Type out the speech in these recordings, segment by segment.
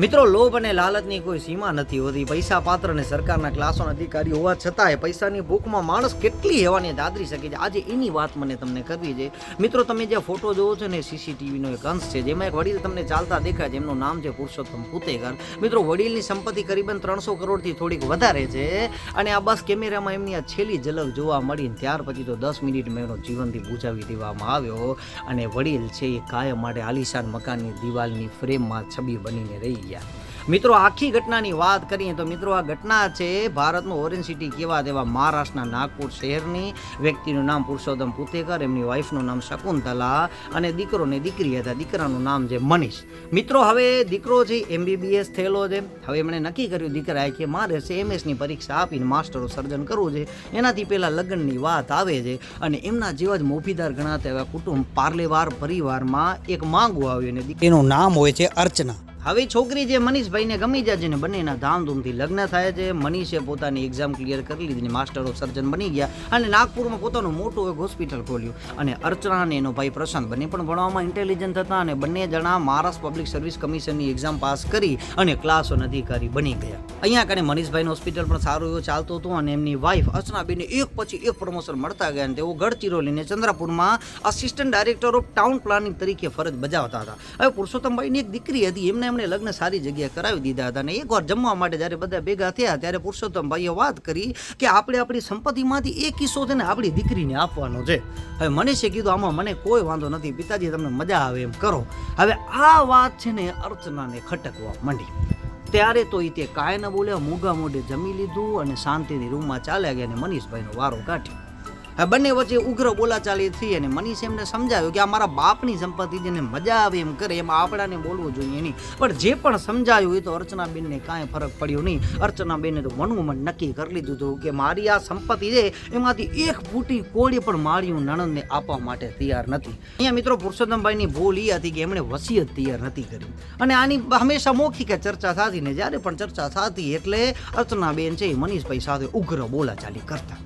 મિત્રો, લોભ અને લાલચની કોઈ સીમા નથી હોતી. પૈસા પાત્ર અને સરકારના ક્લાસોના અધિકારી હોવા છતાંય પૈસાની ભૂખમાં માણસ કેટલી હેવાની દાદરી શકે છે? આજે એની વાત મને તમને કરવી છે. મિત્રો, તમે જે ફોટો જોવો છો ને સીસીટીવીનો એક અંશ છે, જેમાં એક વડીલ તમને ચાલતા દેખાય છે. એમનું નામ છે પુરુષોત્તમ પુતેકર મિત્રો, વડીલની સંપત્તિ કરીબન ત્રણસો કરોડથી થોડીક વધારે છે અને આ બસ કેમેરામાં એમની આ છેલ્લી ઝલક જોવા મળી ત્યાર પછી તો દસ મિનિટમાં એનો જીવનથી બુજાવી દેવામાં આવ્યો. અને વડીલ છે એ કાયમ માટે આલિશાન મકાનની દિવાલની ફ્રેમમાં છબી બનીને રહી ગયા. મિત્રો, આખી ઘટનાની વાત કરીએ તો મિત્રો, આ ઘટના છે ભારતનું ઓરેન્જ સિટી કેવા તેવા મહારાષ્ટ્રના નાગપુર શહેરની. વ્યક્તિનું નામ પુરુષોત્તમ પુતેકર, એમની વાઈફનું નામ શકુંતલા અને દીકરો ને દીકરી હતા. દીકરાનું નામ છે મનીષ. મિત્રો, હવે દીકરો છે એમબીબીએસ થયેલો છે. હવે એમણે નક્કી કર્યું, દીકરાએ કે મારે એમએસની પરીક્ષા આપીને માસ્ટરો સર્જન કરવું છે. એનાથી પહેલાં લગ્નની વાત આવે છે અને એમના જેવા જ મોભીદાર ગણાતા એવા કુટુંબ પાર્લેવાર પરિવારમાં એક માંગવું આવ્યું અને એનું નામ હોય છે અર્ચના. હવે છોકરી જે મનીષભાઈને ગમી જાય છે ને બંનેના ધામધૂમથી લગ્ન થાય છે, મનીષે પોતાની એક્ઝામ ક્લિયર કરી લીધી માસ્ટર ઓફ સર્જન બની ગયા અને નાગપુરમાં પોતાનું મોટું એક હોસ્પિટલ ખોલ્યું. અને અર્ચના અને એનો ભાઈ પ્રશાંત બંને પણ ભણવામાં ઇન્ટેલિજન્ટ હતા અને બંને જણા મહારાષ્ટ્ર પબ્લિક સર્વિસ કમિશનની એક્ઝામ પાસ કરી અને ક્લાસ વન અધિકારી બની ગયા. અહીંયા કને મનીષભાઈનું હોસ્પિટલ પણ સારું એવું ચાલતું હતું અને એમની વાઈફ અર્ચનાબેને એક પછી એક પ્રમોશન મળતા ગયા અને તેઓ ગઢચિરોલીને ચંદ્રપુરમાં assistant director of town planning તરીકે ફરજ બજાવતા હતા. હવે પુરુષોત્તમભાઈની એક દીકરી હતી, એમને એમણે લગ્ન સારી જગ્યાએ કરાવી દીધા હતા અને એકવાર જમવા માટે જ્યારે બધા ભેગા થયા, ત્યારે પુરુષોત્તમભાઈએ વાત કરી કે આપણે આપણી સંપત્તિમાંથી એક કિસ્સો છે ને આપણી દીકરીને આપવાનો છે. હવે મનીષે કીધું, આમાં મને કોઈ વાંધો નથી, પિતાજી, તમને મજા આવે એમ કરો. હવે આ વાત છે ને અર્ચનાને ખટકવા માંડી. ત્યારે તો એ તે કાંઈ ન બોલ્યા, મૂગા મોઢે જમી લીધું અને શાંતિની રૂમમાં ચાલ્યા ગયા અને મનીષભાઈનો વારો કાઢ્યો. બંને વચ્ચે ઉગ્ર બોલાચાલી થઈ અને મનીષ એમને સમજાવ્યું કે આ મારા બાપની સંપત્તિ જેને મજા આવે એમ કરે, એમાં આપણાને બોલવું જોઈએ નહીં. પણ જે પણ સમજાયું એ તો અર્ચનાબેનને કાંઈ ફરક પડ્યો નહીં. અર્ચનાબેને તો મનોમન મન નક્કી કરી લીધું હતું કે મારી આ સંપત્તિ છે, એમાંથી એક ફૂટી કોળી પણ માળિયું નણંદને આપવા માટે તૈયાર નથી. અહીંયા મિત્રો પુરુષોત્તમભાઈની ભૂલ એ હતી કે એમણે વસિયત તૈયાર નથી કરી. અને આની હંમેશા મૌખિક કે ચર્ચા થતી ને જ્યારે પણ ચર્ચા થતી એટલે અર્ચનાબેન છે મનીષભાઈ સાથે ઉગ્ર બોલાચાલી કરતા.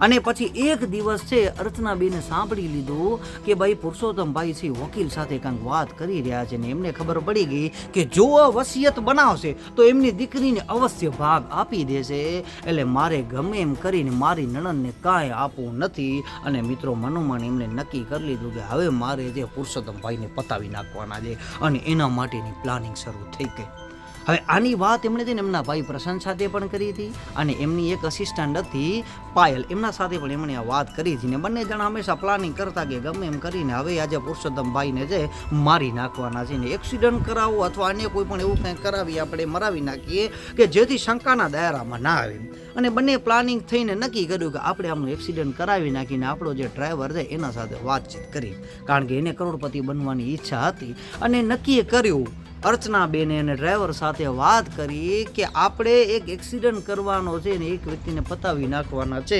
અને પછી એક દિવસ છે, અર્ચનાબેને સાંભળી લીધું કે ભાઈ પુરુષોત્તમભાઈ છે, વકીલ સાથે કાંઈક વાત કરી રહ્યા છે ને એમને ખબર પડી ગઈ કે જો વસિયત બનાવશે, તો એમની દીકરીને અવશ્ય ભાગ આપી દેશે. એટલે મારે ગમે એમ કરીને મારી નણંદને કાંઈ આપવું નથી. અને મિત્રો મનોમન એમને નક્કી કરી લીધું કે હવે મારે જે પુરુષોત્તમભાઈને પતાવી નાખવાના છે અને એના માટેની પ્લાનિંગ શરૂ થઈ ગઈ. હવે આની વાત એમણે ને એમના ભાઈ પ્રશાંત સાથે પણ કરી હતી અને એમની એક અસિસ્ટન્ટ હતી પાયલ. એમના સાથે પણ એમણે આ વાત કરી હતી ને બંને જણા હંમેશા પ્લાનિંગ કરતા કે ગમે એમ કરીને હવે આજે પુરુષોત્તમભાઈને જે મારી નાખવાના છે ને એક્સિડન્ટ કરાવો અથવા અન્ય કોઈ પણ એવું કંઈ કરાવી આપણે મરાવી નાખીએ કે જેથી શંકાના દાયરામાં ના આવે. અને બંને પ્લાનિંગ થઈને નક્કી કર્યું કે આપણે આમનું એક્સિડન્ટ કરાવી નાખીને આપણો જે ડ્રાઈવર છે એના સાથે વાતચીત કરી. કારણ કે એને કરોડપતિ બનવાની ઈચ્છા હતી અને નક્કી કર્યું અર્ચનાબેને અને ડ્રાઈવર સાથે વાત કરી કે આપણે એક એક્સિડન્ટ કરવાનો છે ને એક વ્યક્તિને પતાવી નાખવાના છે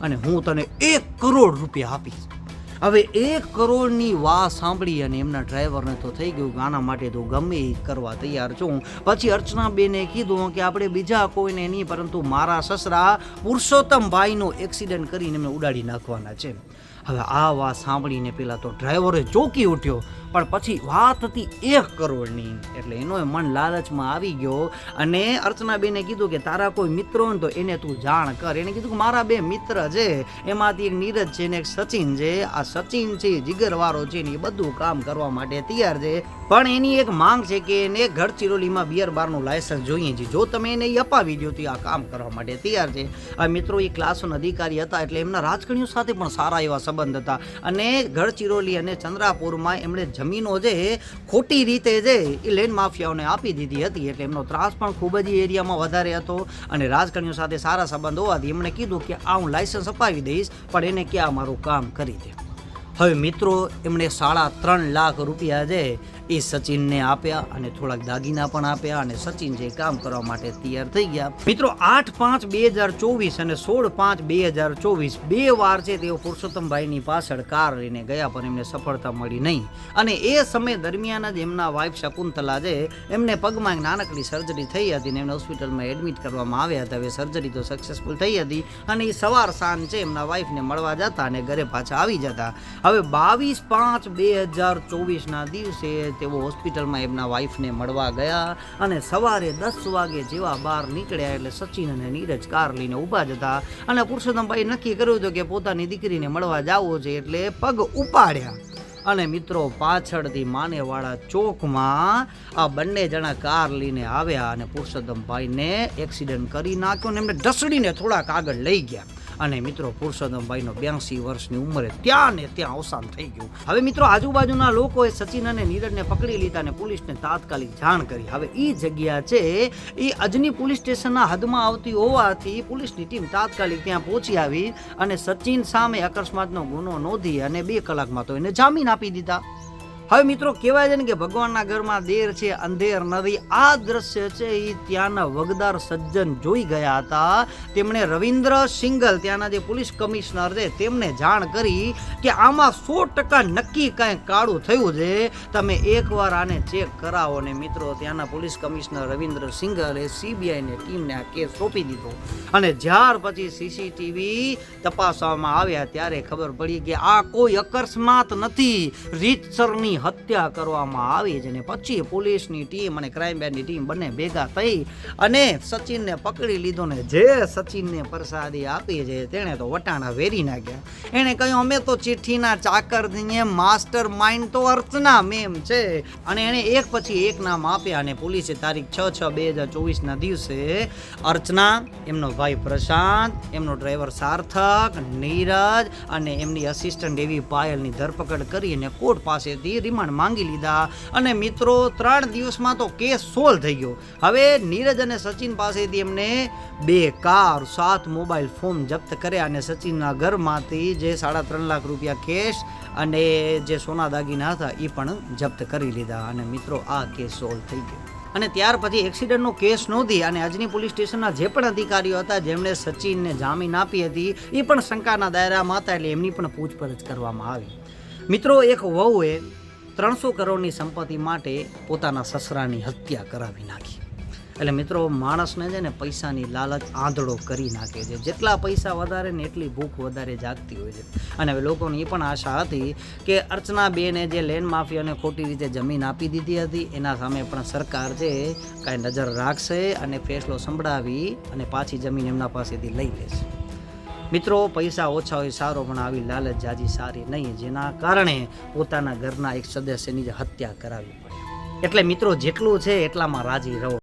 અને હું તને એક કરોડ રૂપિયા આપીશ. હવે એક કરોડની વાત સાંભળી અને એમના ડ્રાઈવરને તો થઈ ગયું ગાના માટે તો ગમે એ કરવા તૈયાર છું. પછી અર્ચનાબેને કીધું કે આપણે બીજા કોઈને નહીં, પરંતુ મારા સસરા પુરુષોત્તમભાઈનો એક્સિડન્ટ કરીને એમને ઉડાડી નાખવાના છે. હવે આ વાત સાંભળીને પેલા તો ડ્રાઈવરે ચોકી ઉઠ્યો. પણ પછી વાત હતી એક કરોડની. એટલે એનો મન લાલચમાં આવી ગયો અને અર્ચનાબેને કીધું કે તારા કોઈ મિત્રો ને તો એને તું જાણ કર. એને કીધું કે મારા બે મિત્ર છે, એમાંથી એક નીરજ છે ને એક સચિન છે. આ સચિન છે જીગરવાળો છે ને એ બધું કામ કરવા માટે તૈયાર છે. પણ એની એક માંગ છે કે એને ગઢચિરોલીમાં બિયર બારનું લાયસન્સ જોઈએ છે. જો તમે એને અપાવી દો તો આ કામ કરવા માટે તૈયાર છે. આ મિત્રો એ ક્લાસોના અધિકારી હતા એટલે એમના રાજકણીઓ સાથે પણ સારા એવા સંબંધ હતા. અને ગઢચિરોલી અને ચંદ્રાપુરમાં એમણે જમીનો છે ખોટી રીતે છે એ લેન્ડ માફિયાઓને આપી દીધી હતી એટલે એમનો ત્રાસ પણ ખૂબ જ એરિયામાં વધારે હતો અને રાજકારણીઓ સાથે સારા સંબંધ હોવાથી એમણે કીધું કે આ હું લાઇસન્સ અપાવી દઈશ, પણ એને ક્યાં મારું કામ કરી દે. હવે મિત્રો, એમણે સાડા ત્રણ લાખ રૂપિયા છે એ સચિનને આપ્યા અને થોડાક દાગીના પણ આપ્યા અને સચિન જે કામ કરવા માટે તૈયાર થઈ ગયા. મિત્રો, આઠ પાંચ બે હજાર ચોવીસ અને સોળ પાંચ બે હજાર ચોવીસ બે વાર છે તેઓ પુરુષોત્તમભાઈની પાછળ કાર લઈને ગયા, પણ એમને સફળતા મળી નહીં. અને એ સમય દરમિયાન જ એમના વાઇફ શકુંતલા જે એમને પગમાં એક નાનકડી સર્જરી થઈ હતી ને એમને હોસ્પિટલમાં એડમિટ કરવામાં આવ્યા હતા. હવે સર્જરી તો સક્સેસફુલ થઈ હતી અને એ સવાર સાંજ છે એમના વાઈફને મળવા જતા અને ઘરે પાછા આવી જતા. હવે બાવીસ પાંચ બે હજાર ચોવીસના દિવસે તેઓ હોસ્પિટલમાં એમના વાઈફને મળવા ગયા અને સવારે દસ વાગે જેવા બહાર નીકળ્યા એટલે સચિન અને નીરજ કાર લઈને ઊભા જ હતા. અને પુરુષોત્તમભાઈ નક્કી કર્યું હતું કે પોતાની દીકરીને મળવા જવું છે એટલે પગ ઉપાડ્યા. અને મિત્રો, પાછળથી માનેવાળા ચોકમાં આ બંને જણા કાર લઈને આવ્યા અને પુરુષોત્તમભાઈને એક્સિડન્ટ કરી નાખ્યો અને એમને ઢસડીને થોડાક આગળ લઈ ગયા. અને મિત્રો પુરુષોત્તમભાઈનો બ્યાસી વર્ષની ઉંમરે ત્યાં ને ત્યાં અવસાન થઈ ગયું. હવે મિત્રો આજુબાજુના લોકોએ સચિન અને નીરજને પકડી લીધા અને પોલીસને તાત્કાલિક જાણ કરી. હવે એ જગ્યા છે એ અજની પોલીસ સ્ટેશનના હદમાં આવતી હોવાથી પોલીસની ટીમ તાત્કાલિક ત્યાં પહોંચી આવી અને સચિન સામે અકસ્માતનો ગુનો નોંધી અને બે કલાકમાં તો એને જામીન આપી દીધા. હવે મિત્રો કહેવાય છે ને કે ભગવાનના ઘરમાં દેર છે, અંધેર નથી. આ દ્રશ્ય છે, એ ત્યાંના વગદાર સજ્જન જોઈ ગયા હતા. તેમણે રવિન્દ્ર સિંગલ ત્યાંના જે પોલીસ કમિશનર છે, તેમને જાણ કરી કે આમાં સો ટકા નક્કી કાંઈ કાળું થયું છે. તમે એકવાર આને ચેક કરાવો ને મિત્રો, ત્યાંના પોલીસ કમિશનર રવિન્દ્ર સિંગલે સીબીઆઈને ટીમને આ કેસ સોંપી દીધો. અને જ્યાર પછી સીસીટીવી તપાસવામાં આવ્યા, ત્યારે ખબર પડી કે આ કોઈ અકસ્માત નથી. રીતસરની હત્યા કરવામાં આવી છે અને પછી પોલીસની ટીમ અને ક્રાઇમ બ્રાન્ચની ટીમ બંને ભેગા થઈ અને સચિનને પકડી લીધો ને જે સચિનને પ્રસાદી આપી છે તેણે તો વટાણા વેરી નાખ્યા. એણે કહ્યું, અમે તો ચિઠ્ઠીના ચાકર છીએ માસ્ટર માઇન્ડ તો અર્ચના મેમ છે. અને એણે એક પછી એક નામ આપ્યા અને પોલીસે તારીખ છ છ બે હજાર ચોવીસના દિવસે અર્ચના, એમનો ભાઈ પ્રશાંત, એમનો ડ્રાઈવર સાર્થક, નીરજ અને એમની અસિસ્ટન્ટ એવી પાયલની ધરપકડ કરી અને કોર્ટ પાસેથી રિમાન્ડ માંગી લીધા અને મિત્રો ત્રણ દિવસમાં તો કેસ સોલ્વ થઈ ગયો. હવે નીરજ અને સચિન પાસેથી એમને બે કાર, સાત મોબાઈલ ફોન જપ્ત કર્યા અને સચિનના ઘરમાંથી જે સાડા ત્રણ લાખ રૂપિયા કેશ અને જે સોના દાગીના હતા એ પણ જપ્ત કરી લીધા અને મિત્રો આ કેસ સોલ્વ થઈ ગયો. અને ત્યાર પછી એક્સિડન્ટનો કેસ નોંધી અને અજની પોલીસ સ્ટેશનના જે પણ અધિકારીઓ હતા જેમણે સચિનને જામીન આપી હતી, એ પણ શંકાના દાયરામાં હતા એટલે એમની પણ પૂછપરછ કરવામાં આવી. મિત્રો એક વહુએ ત્રણસો કરોડની સંપત્તિ માટે પોતાના સસરાની હત્યા કરાવી નાખી. એટલે મિત્રો, માણસને છે ને પૈસાની લાલચ આંધળો કરી નાખે છે. જેટલા પૈસા વધારે ને એટલી ભૂખ વધારે જાગતી હોય છે. અને હવે લોકોની એ પણ આશા હતી કે અર્ચના બેને જે લેન્ડ માફિયાને ખોટી રીતે જમીન આપી દીધી હતી, એના સામે પણ સરકાર છે, કાંઈ નજર રાખશે અને ફેસલો સંભળાવી અને પાછી જમીન એમના પાસેથી લઈ લેશે. મિત્રો, પૈસા ઓછા હોય, સારો પણ આવી લાલચ જાજી સારી નહીં. જેના કારણે પોતાના ઘરના એક સદસ્યની જ હત્યા કરાવી પડે. એટલે મિત્રો, જેટલું છે એટલામાં રાજી રહો.